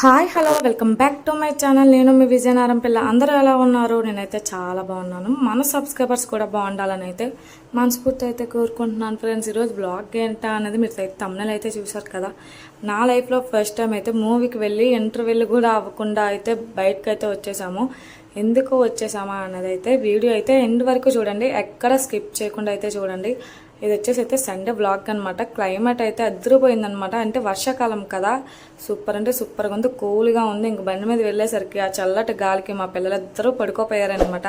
Hi hello welcome back to my channel. నేను మీ విజయనారం పిల్ల. అందరూ ఎలా ఉన్నారు? నేనైతే చాలా బాగున్నాను. మన సబ్స్క్రైబర్స్ కూడా బాగుండాలని అయితే మనస్ఫూర్తి అయితే కోరుకుంటున్నాను ఫ్రెండ్స్. ఈరోజు బ్లాగ్ ఏంటా అనేది మీరు అయితే తమ్ముళ్ళు అయితే చూసారు కదా. నా లైఫ్లో ఫస్ట్ టైం అయితే మూవీకి వెళ్ళి ఇంటర్వ్యూలు కూడా అవ్వకుండా అయితే బయటకు అయితే వచ్చేసాము. ఎందుకు వచ్చేసామా అనేది అయితే వీడియో అయితే ఎండ్ వరకు చూడండి. ఎక్కడ స్కిప్ చేయకుండా అయితే చూడండి. ఇది వచ్చేసి అయితే సండే బ్లాగ్ అనమాట క్లైమేట్ అయితే అద్దరిపోయిందనమాట అంటే వర్షాకాలం కదా. సూపర్ అంటే సూపర్గా ఉంది. కూల్గా ఉంది. ఇంక బండి మీద వెళ్ళేసరికి ఆ చల్లటి గాలికి మా పిల్లలిద్దరూ పడుకోపోయారనమాట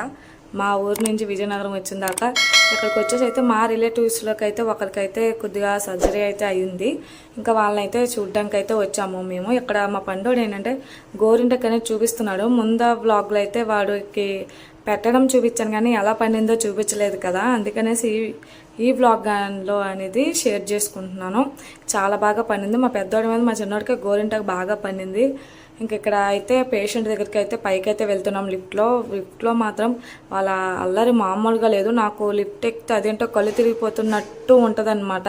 మా ఊరు నుంచి విజయనగరం వచ్చిన తర్వాత ఇక్కడికి వచ్చేసి అయితే మా రిలేటివ్స్లోకి అయితే ఒకరికైతే కొద్దిగా సర్జరీ అయితే అయ్యింది ఇంకా వాళ్ళనైతే చూడడానికి అయితే వచ్చాము మేము. ఇక్కడ మా పండోడు ఏంటంటే గోరింటకి అనేది చూపిస్తున్నాడు. ముంద బ్లాగ్లో అయితే వాడికి పెట్టడం చూపించాను కానీ ఎలా పండిందో చూపించలేదు కదా. అందుకనేసి ఈ- ఈ వ్లాగ్లో అనేది షేర్ చేసుకుంటున్నాను. చాలా బాగా పండింది. మా పెద్దోడి మీద మా చిన్నోడికి గోరింటకు బాగా పండింది. ఇంక ఇక్కడ అయితే పేషెంట్ దగ్గరికి అయితే పైకి అయితే వెళ్తున్నాం లిఫ్ట్లో లిఫ్ట్లో మాత్రం వాళ్ళ అల్లరి మామూలుగా లేదు. నాకు లిఫ్ట్ ఎక్కితే అదేంటో కళ్ళు తిరిగిపోతున్నట్టు ఉంటుందన్నమాట.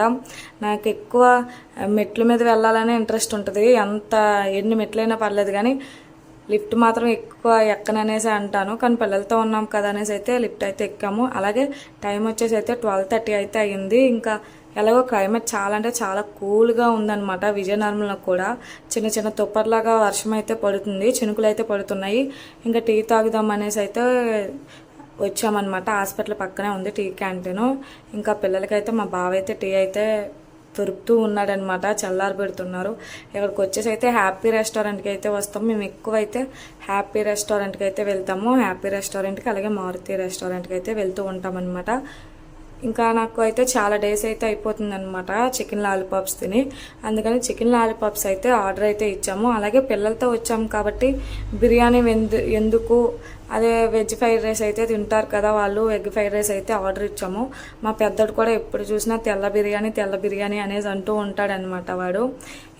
నాకు ఎక్కువ మెట్ల మీద వెళ్ళాలనే ఇంట్రెస్ట్ ఉంటుంది. ఎంత ఎన్ని మెట్లైనా పర్లేదు కానీ లిఫ్ట్ మాత్రం ఎక్కువ ఎక్కననేసి అంటాను. కానీ పిల్లలతో ఉన్నాం కదా అనేసి అయితే లిఫ్ట్ అయితే ఎక్కాము. అలాగే టైం వచ్చేసి అయితే ట్వెల్వ్ థర్టీ అయితే అయ్యింది. ఇంకా ఎలాగో క్లైమేట్ చాలా అంటే చాలా కూల్గా ఉందన్నమాట. విజయనగరంలో కూడా చిన్న చిన్న తుప్పర్లాగా వర్షం అయితే పడుతుంది చినుకులు అయితే పడుతున్నాయి. ఇంకా టీ తాగుదాం అనేసి అయితే వచ్చామన్నమాట. హాస్పిటల్ పక్కనే ఉంది టీ క్యాంటీన్. ఇంకా పిల్లలకైతే మా బావ అయితే టీ అయితే దొరుకుతూ ఉన్నాడనమాట చల్లారి పెడుతున్నారు. ఇక్కడికి వచ్చేసి అయితే హ్యాపీ రెస్టారెంట్కి అయితే వస్తాం. మేము ఎక్కువ అయితే హ్యాపీ రెస్టారెంట్కి అయితే వెళ్తాము. హ్యాపీ రెస్టారెంట్కి అలాగే మారుతి రెస్టారెంట్కి అయితే వెళ్తూ ఉంటాం అనమాట ఇంకా నాకు అయితే చాలా డేస్ అయితే అయిపోతుంది అనమాట చికెన్ లాలీపాప్స్ తిని. అందుకని చికెన్ లాలీపాప్స్ అయితే ఆర్డర్ అయితే ఇచ్చాము. అలాగే పిల్లలతో వచ్చాము కాబట్టి బిర్యానీ ఎందు ఎందుకు అదే వెజ్ ఫ్రైడ్ రైస్ అయితే తింటారు కదా వాళ్ళు ఎగ్ ఫ్రైడ్ రైస్ అయితే ఆర్డర్ ఇచ్చాము. మా పెద్దడు కూడా ఎప్పుడు చూసినా తెల్ల బిర్యానీ తెల్ల బిర్యానీ అనేది అంటూ ఉంటాడనమాట వాడు.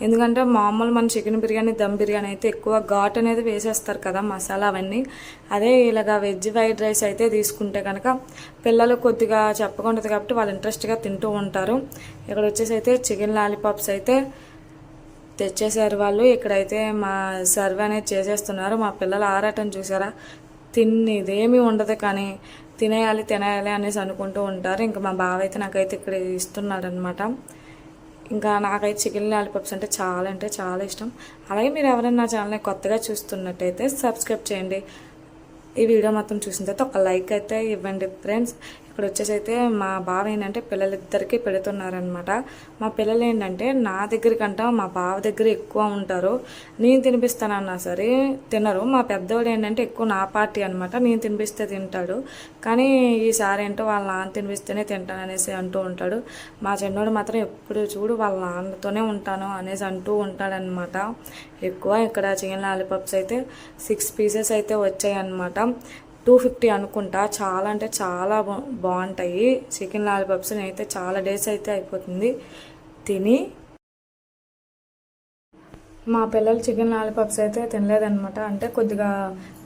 ఎందుకంటే మామూలు మన చికెన్ బిర్యానీ దమ్ బిర్యానీ అయితే ఎక్కువ ఘాట్ అనేది వేసేస్తారు కదా మసాలా అవన్నీ. అదే ఇలాగా వెజ్ ఫ్రైడ్ రైస్ అయితే తీసుకుంటే కనుక పిల్లలు కొద్దిగా చెప్పకుండా కాబట్టి వాళ్ళు ఇంట్రెస్ట్గా తింటూ ఉంటారు. ఇక్కడ వచ్చేసి అయితే చికెన్ లాలీపాప్స్ అయితే తెచ్చేసారు వాళ్ళు. ఇక్కడైతే మా సర్వ్ అనేది చేసేస్తున్నారు. మా పిల్లల ఆరాటం చూసారా? తిన్నిదేమీ ఉండదు కానీ తినేయాలి తినేయాలి అనేసి అనుకుంటూ ఉంటారు. ఇంకా మా బావ అయితే నాకైతే ఇక్కడ ఇస్తున్నాడనమాట ఇంకా నాకైతే చికెన్ లాలీపాప్స్ అంటే చాలా అంటే చాలా ఇష్టం. అలాగే మీరు ఎవరైనా నా ఛానల్ని కొత్తగా చూస్తున్నట్టయితే సబ్స్క్రైబ్ చేయండి. ఈ వీడియో మొత్తం చూసిన తర్వాత ఒక లైక్ అయితే ఇవ్వండి ఫ్రెండ్స్. ఇక్కడ వచ్చేసి అయితే మా బావ ఏంటంటే పిల్లలిద్దరికీ పెడుతున్నారనమాట మా పిల్లలు ఏంటంటే నా దగ్గర కంటే మా బావ దగ్గర ఎక్కువ ఉంటారు. నేను తినిపిస్తానన్నా సరే తినరు. మా పెద్దవాడు ఏంటంటే ఎక్కువ నా పార్టీ అనమాట నేను తినిపిస్తే తింటాడు. కానీ ఈసారి ఏంటో వాళ్ళ నాన్న తినిపిస్తేనే తింటాననేసి అంటూ ఉంటాడు. మా చిన్నోడు మాత్రం ఎప్పుడు చూడు వాళ్ళ నాన్నతోనే ఉంటాను అనేసి అంటూ ఉంటాడనమాట ఎక్కువ ఇక్కడ చికెన్ లాలీపాప్స్ అయితే సిక్స్ పీసెస్ అయితే వచ్చాయి అనమాట టూ ఫిఫ్టీ అనుకుంటా. చాలా అంటే చాలా బా బాగుంటాయి. చికెన్ లాలీపాప్స్ నేనైతే చాలా డేస్ అయితే అయిపోతుంది. తిని మా పిల్లలు చికెన్ లాలీపాప్స్ అయితే తినలేదనమాట అంటే కొద్దిగా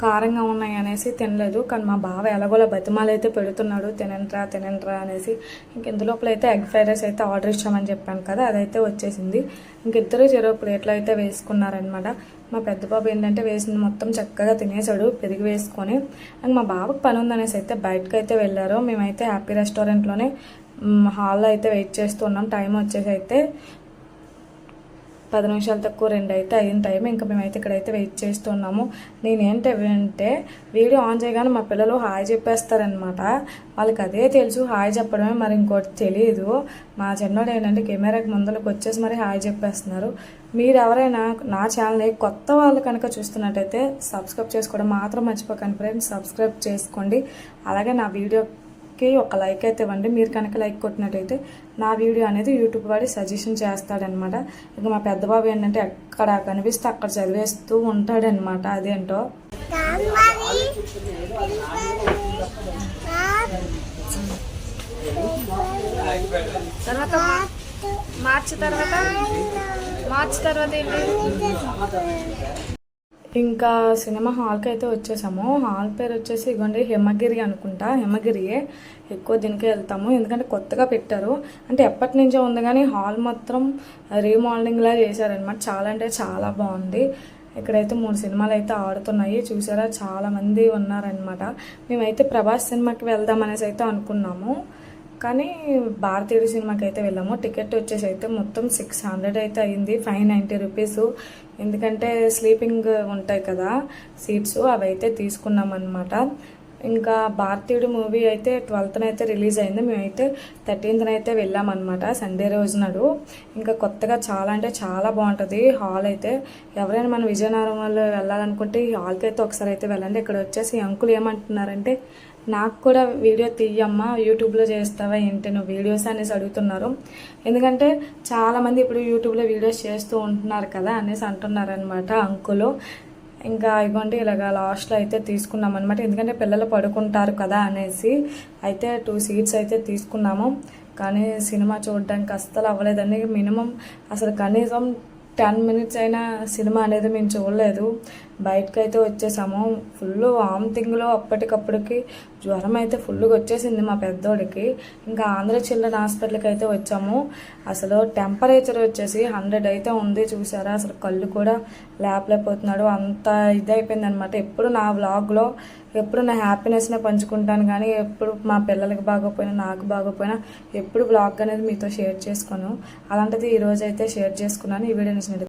కారంగా ఉన్నాయి అనేసి తినలేదు. కానీ మా బావ ఎలాగోలా బతిమాలు అయితే పెడుతున్నాడు. తినంట్రా తినంట్రా అనేసి. ఇంక ఇందులోపల అయితే ఎగ్ ఫ్రైడ్ రైస్ అయితే ఆర్డర్ ఇచ్చామని చెప్పాను కదా అదైతే వచ్చేసింది. ఇంక ఇద్దరు చెరో ప్లేట్లు అయితే వేసుకున్నారనమాట మా పెద్ద బాబు ఏంటంటే వేసింది మొత్తం చక్కగా తినేసాడు పెరిగి వేసుకొని. అండ్ మా బావకు పని ఉందనేసి అయితే బయటకు అయితే వెళ్ళారు. మేమైతే హ్యాపీ రెస్టారెంట్లోనే హాల్లో అయితే వెయిట్ చేస్తున్నాం టైం వచ్చేసి అయితే పది నిమిషాలు తక్కువ రెండు అయితే అయిన టైం ఇంకా మేమైతే ఇక్కడైతే వెయిట్ చేస్తున్నాము. నేనేంటి అంటే వీడియో ఆన్ చేయగానే మా పిల్లలు హాయ్ చెప్పేస్తారనమాట వాళ్ళకి అదే తెలుసు హాయ్ చెప్పడమే మరి ఇంకోటి తెలియదు మా చిన్నోడు ఏంటంటే కెమెరాకి ముందరకు వచ్చేసి మరి హాయ్ చెప్పేస్తున్నారు. మీరు ఎవరైనా నా ఛానల్ని కొత్త వాళ్ళు కనుక చూస్తున్నట్టయితే సబ్స్క్రైబ్ చేసుకోవడం మాత్రం మర్చిపోకండి ఫ్రెండ్స్ సబ్స్క్రైబ్ చేసుకోండి. అలాగే నా వీడియో కి ఒక లైక్ అయితే ఇవ్వండి. మీరు కనుక లైక్ కొట్టినట్టయితే నా వీడియో అనేది యూట్యూబ్ వాడి సజెషన్ చేస్తాడనమాట. ఇక మా పెద్దబాబు ఏంటంటే ఎక్కడ కనిపిస్తే అక్కడ చదివేస్తూ ఉంటాడనమాట. అదేంటో? తర్వాత మార్చి తర్వాత? మార్చి తర్వాత ఏంటి? ఇంకా సినిమా హాల్కి అయితే వచ్చేసాము. హాల్ పేరు వచ్చేసి ఇగోండి హిమగిరి అనుకుంటా. హిమగిరియే. ఎక్కువ దీనికే వెళ్తాము. ఎందుకంటే కొత్తగా పెట్టారు. అంటే ఎప్పటి నుంచో ఉంది కానీ హాల్ మాత్రం రీమోడలింగ్లా చేశారనమాట చాలా అంటే చాలా బాగుంది. ఇక్కడైతే మూడు సినిమాలు అయితే ఆడుతున్నాయి. చూసారా? చాలామంది ఉన్నారనమాట మేమైతే ప్రభాస్ సినిమాకి వెళ్దాం అనేసి అయితే అనుకున్నాము. కానీ భారతీయుడి సినిమాకి అయితే వెళ్ళాము. టికెట్ వచ్చేసి అయితే మొత్తం సిక్స్ హండ్రెడ్ అయితే అయింది. Five ninety rupees. ఎందుకంటే స్లీపింగ్ ఉంటాయి కదా సీట్స్ అవి అయితే తీసుకున్నాం అనమాట ఇంకా భారతీయుడు మూవీ అయితే ట్వెల్త్న అయితే రిలీజ్ అయింది. మేమైతే థర్టీన్త్న అయితే వెళ్ళామన్నమాట సండే రోజు నాడు. ఇంకా కొత్తగా చాలా అంటే చాలా బాగుంటుంది. హాల్ అయితే ఎవరైనా మన విజయనగరం వాళ్ళు వెళ్ళాలనుకుంటే ఈ హాల్కి అయితే ఒకసారి అయితే వెళ్ళండి. ఇక్కడ వచ్చేసి అంకులు ఏమంటున్నారంటే నాకు కూడా వీడియో తీయమ్మా యూట్యూబ్లో చేస్తావా ఏంటి నువ్వు వీడియోస్ అనేసి అడుగుతున్నారు. ఎందుకంటే చాలామంది ఇప్పుడు యూట్యూబ్లో వీడియోస్ చేస్తూ ఉంటున్నారు కదా అనేసి అంటున్నారు అనమాట అంకులు. ఇంకా ఇవ్వండి ఇలాగ లాస్ట్లో అయితే తీసుకున్నాం అనమాట ఎందుకంటే పిల్లలు పడుకుంటారు కదా అనేసి అయితే టూ సీట్స్ అయితే తీసుకున్నాము. కానీ సినిమా చూడడానికి అస్సలు అవ్వలేదండి. మినిమం అసలు కనీసం టెన్ మినిట్స్ అయినా సినిమా అనేది మేము చూడలేదు. బయటకు అయితే వచ్చేసాము. ఫుల్ వామిటింగ్లో అప్పటికప్పటికి. జ్వరం అయితే ఫుల్గా వచ్చేసింది మా పెద్దోడికి. ఇంకా ఆంధ్ర చిల్డ్రన్ హాస్పిటల్కి అయితే వచ్చాము. అసలు టెంపరేచర్ వచ్చేసి హండ్రెడ్ అయితే ఉంది చూసారా? అసలు కళ్ళు కూడా లేపలేకపోతున్నాడు. అంత ఇదైపోయింది అనమాట ఎప్పుడు నా వ్లాగ్లో ఎప్పుడు నా హ్యాపీనెస్నే పంచుకుంటాను కానీ ఎప్పుడు మా పిల్లలకి బాగోపోయినా నాకు బాగోపోయినా ఎప్పుడు బ్లాగ్ అనేది మీతో షేర్ చేసుకోను. అలాంటిది ఈరోజు అయితే షేర్ చేసుకున్నాను. ఈ వీడియో నచ్చినట్టు